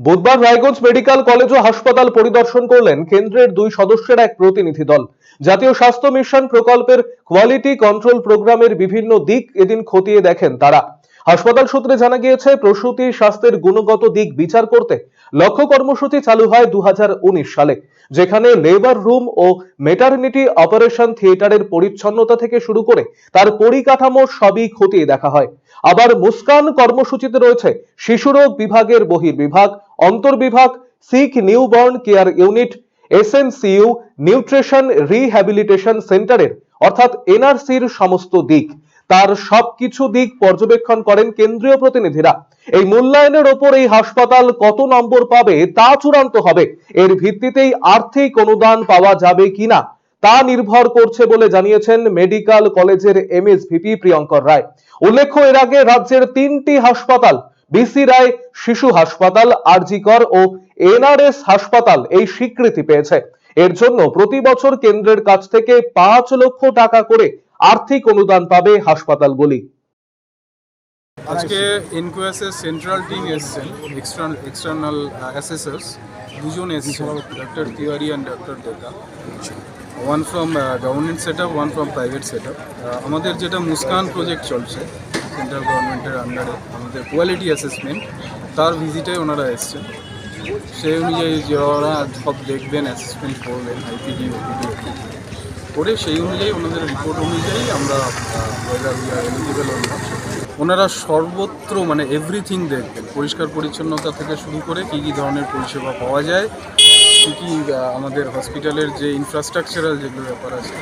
বুধবার Raiganj medical college ও হাসপাতাল পরিদর্শন করলেন কেন্দ্রের দুই সদস্যের এক প্রতিনিধি দল। জাতীয় স্বাস্থ্য মিশন প্রকল্পের কোয়ালিটি কন্ট্রোল প্রোগ্রামের বিভিন্ন দিক এদিন খতিয়ে দেখেন তারা। হাসপাতাল সূত্রে জানা গিয়েছে, প্রসূতি স্বাস্থ্যের গুণগত দিক বিচার করতে লক্ষ্য কর্মসূচি চালু হয় দু সালে, যেখানে লেবার রুম ও মেটারনিটি অপারেশন থিয়েটারের পরিচ্ছন্নতা থেকে শুরু করে তার পরিকাঠামো সবই খতিয়ে দেখা হয়। আবার মুস্কান কর্মসূচিতে রয়েছে শিশুরোগ বিভাগের বহির্বিভাগ অন্তর্বিভাগ sick newborn care unit SNCU nutrition rehabilitation সেন্টারের, অর্থাৎ এনআরসির সমস্ত দিক। তার সবকিছু দিক পর্যবেক্ষণ করেন কেন্দ্রীয় প্রতিনিধিরা। এই মূল্যায়নের ওপর এই হাসপাতাল কত নম্বর পাবে তা চূড়ান্ত হবে। এর ভিত্তিতেই আর্থিক অনুদান পাওয়া যাবে কিনা তা নির্ভর করছে বলে জানিয়েছেন মেডিকেল কলেজের এমএসভিপি প্রিয়ঙ্কর রায়। উল্লেখ্য, এর আগে রাজ্যের তিনটি হাসপাতাল, বিসি রায় শিশু হাসপাতাল, আরজিকর ও এনআরএস হাসপাতাল এই স্বীকৃতি পেয়েছে। এর জন্য প্রতি বছর কেন্দ্রের কাছ থেকে পাঁচ লক্ষ টাকা করে আর্থিক অনুদান পাবে হাসপাতালগুলি। আজকে এনকোয়াসের সেন্ট্রাল টিম এসছেন এক্সটার্নাল এক্সটার্নাল অ্যাসেসার্স দুজন এসছেন doctor Tiwari and doctor Deka one from government set up one from private set up আমাদের যেটা মুস্কান প্রজেক্ট চলছে সেন্ট্রাল গভর্নমেন্টের আন্ডারে আমাদের কোয়ালিটি অ্যাসেসমেন্ট তার ভিজিটে ওনারা এসছেন। সেই অনুযায়ী যে ওরা সব দেখবেন অ্যাসেসমেন্ট করবেন আইপিডি ওপিডি করে সেই অনুযায়ী ওনাদের রিপোর্ট অনুযায়ী আমরা ওনারা সর্বত্র মানে এভরিথিং দেখবেন। পরিষ্কার পরিচ্ছন্নতা থেকে শুরু করে কী কী ধরনের পরিষেবা পাওয়া যায়, কী কী আমাদের হসপিটালের যে ইনফ্রাস্ট্রাকচারাল যেগুলো ব্যাপার আছে